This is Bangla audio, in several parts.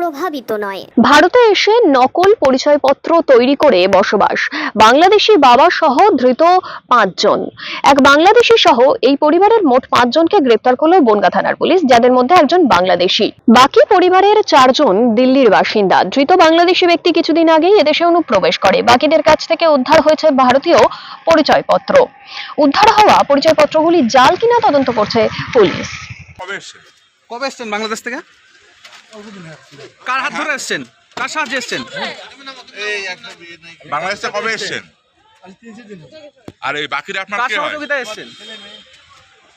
প্রভাবিত নয়। ভারতে এসে নকল পরিচয়পত্র তৈরি করে বসবাস। বাংলাদেশি বাবা সহ ধৃত পাঁচজন। এক বাংলাদেশি সহ এই পরিবারের মোট পাঁচজনকে গ্রেপ্তার করল বনগা থানার পুলিশ যাদের মধ্যে একজন বাংলাদেশি। বাকি পরিবারের চারজন দিল্লির বাসিন্দা। ধৃত বাংলাদেশি ব্যক্তি কিছুদিন আগেই এদেশে অনুপ্রবেশ করে। বাকিদের কাছ থেকে উদ্ধার হয়েছে ভারতীয় পরিচয়পত্র। উদ্ধার হওয়া পরিচয়পত্রগুলি জাল কিনা তদন্ত করছে পুলিশ। কবে এসছেন? বাংলাদেশ থেকে? কার হাত ধরে এসছেন? কার সাহায্যে এসছেন? বাংলাদেশ কবে এসছেন? আর এই বাকিরা আপনার কার হয়? সহযোগিতায় এসছেন?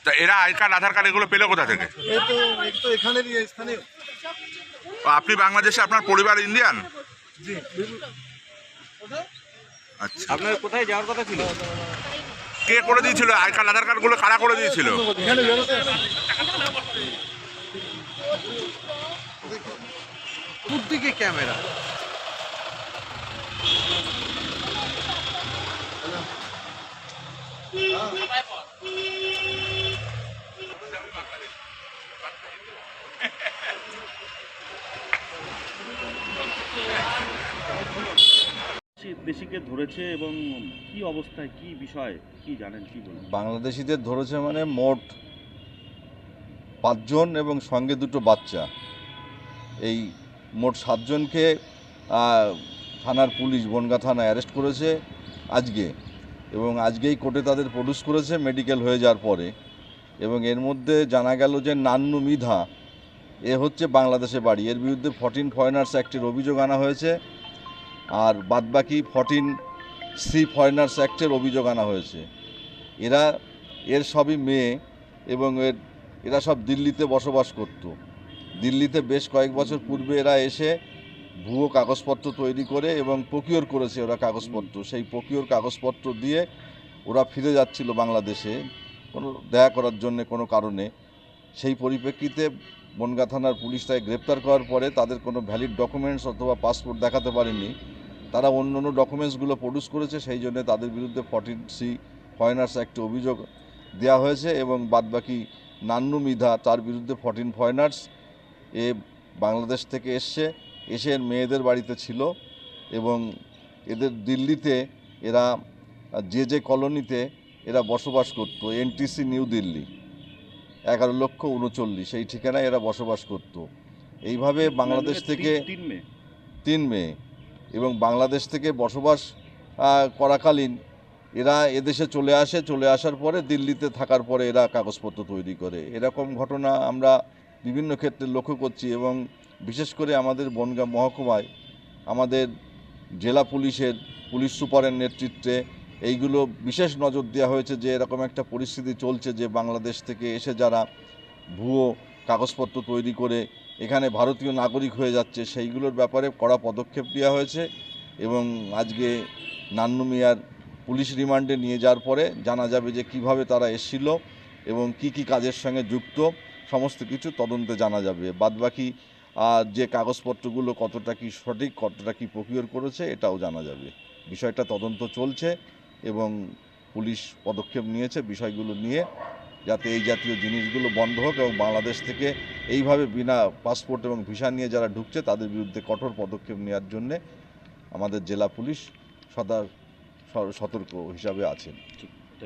তা এরা আই কার্ড আধার কার্ড এগুলো পেলে কোথা থেকে? আপনি বাংলাদেশে আপনার পরিবার ইন্ডিয়ান? আচ্ছা। আপনার কোথায় যাওয়ার কথা ছিল? কে করে দিয়েছিল? আই কার্ড আধার কার্ডগুলো কারা করে দিয়েছিল? দিকে ক্যামেরা। দেশি- দেশিকে ধরেছে এবং কি অবস্থায় কি বিষয় কি জানেন কি বলবেন বাংলাদেশিদের ধরেছে মানে মোট পাঁচজন এবং সঙ্গে দুটো বাচ্চা। এই মোট সাতজনকে থানার পুলিশ বনগা থানায় অ্যারেস্ট করেছে আজকে। এবং আজকেই কোর্টে তাদের প্রডিউস করেছে মেডিকেল হয়ে যাওয়ার পরে। এবং এর মধ্যে জানা গেল যে নান্নু মিধা, এ হচ্ছে বাংলাদেশে বাড়ি। এর বিরুদ্ধে ফর্টিন ফরেনার্স অ্যাক্টের অভিযোগ আনা হয়েছে। আর বাদবাকি ফর্টিন সি ফরেনার্স অ্যাক্টের অভিযোগ আনা হয়েছে। এরা, এর সবই মেয়ে এবং এর, এরা সব দিল্লিতে বসবাস করত। দিল্লিতে বেশ কয়েক বছর পূর্বে এরা এসে ভুয়ো কাগজপত্র তৈরি করে এবং প্রকিওর করেছে ওরা কাগজপত্র। সেই প্রকিওর কাগজপত্র দিয়ে ওরা ফিরে যাচ্ছিল বাংলাদেশে। কোনো দেখা করার জন্য কোনো কারণে। সেই পরিপ্রেক্ষিতে বনগা থানার পুলিশ তাই গ্রেপ্তার করার পরে তাদের কোনো ভ্যালিড ডকুমেন্টস অথবা পাসপোর্ট দেখাতে পারেনি। তারা অন্য অন্য ডকুমেন্টসগুলো প্রডিউস করেছে, সেই জন্য তাদের বিরুদ্ধে ফর্টিন সি ফরেনার্স একটি অভিযোগ দেওয়া হয়েছে এবং বাদবাকি নান্নু মিধা তার বিরুদ্ধে ফর্টিন ফরেনার্স এ বাংলাদেশ থেকে এসছে এসে মেয়েদের বাড়িতে ছিল এবং এদের দিল্লিতে এরা যে যে কলোনিতে এরা বসবাস করত এনটিসি নিউ দিল্লি এগারো লক্ষ উনচল্লিশ এই ঠিকানায় এরা বসবাস করত। এইভাবে বাংলাদেশ থেকে তিন মেয়ে? এবং বাংলাদেশ থেকে বসবাস করাকালীন এরা এদেশে চলে আসে চলে আসার পরে দিল্লিতে থাকার পরে এরা কাগজপত্র তৈরি করে। এরকম ঘটনা আমরা বিভিন্ন ক্ষেত্রে লক্ষ্য করছি এবং বিশেষ করে আমাদের বনগাঁ মহকুমায় আমাদের জেলা পুলিশের, পুলিশ সুপারের নেতৃত্বে এইগুলো বিশেষ নজর দেওয়া হয়েছে যে এরকম একটা পরিস্থিতি চলছে যে বাংলাদেশ থেকে এসে যারা ভুয়ো কাগজপত্র তৈরি করে এখানে ভারতীয় নাগরিক হয়ে যাচ্ছে, সেইগুলোর ব্যাপারে কড়া পদক্ষেপ নেওয়া হয়েছে এবং আজকে নান্নু মিয়ার পুলিশ রিমান্ডে নিয়ে যাওয়ার পরে জানা যাবে যে কীভাবে তারা এসেছিল এবং কি কি কাজের সঙ্গে যুক্ত। সমস্ত কিছু তদন্তে জানা যাবে। বাদবাকি যে কাগজপত্রগুলো কতটা কি সঠিক, কতটা কি প্রকিওর করেছে, এটাও জানা যাবে। বিষয়টা তদন্ত চলছে এবং পুলিশ পদক্ষেপ নিয়েছে বিষয়গুলো নিয়ে, যাতে এই জাতীয় জিনিসগুলো বন্ধ হোক এবং বাংলাদেশ থেকে এইভাবে বিনা পাসপোর্ট এবং ভিসা নিয়ে যারা ঢুকছে, তাদের বিরুদ্ধে কঠোর পদক্ষেপ নেওয়ার জন্যে আমাদের জেলা পুলিশ সদা সতর্ক হিসাবে আছেন।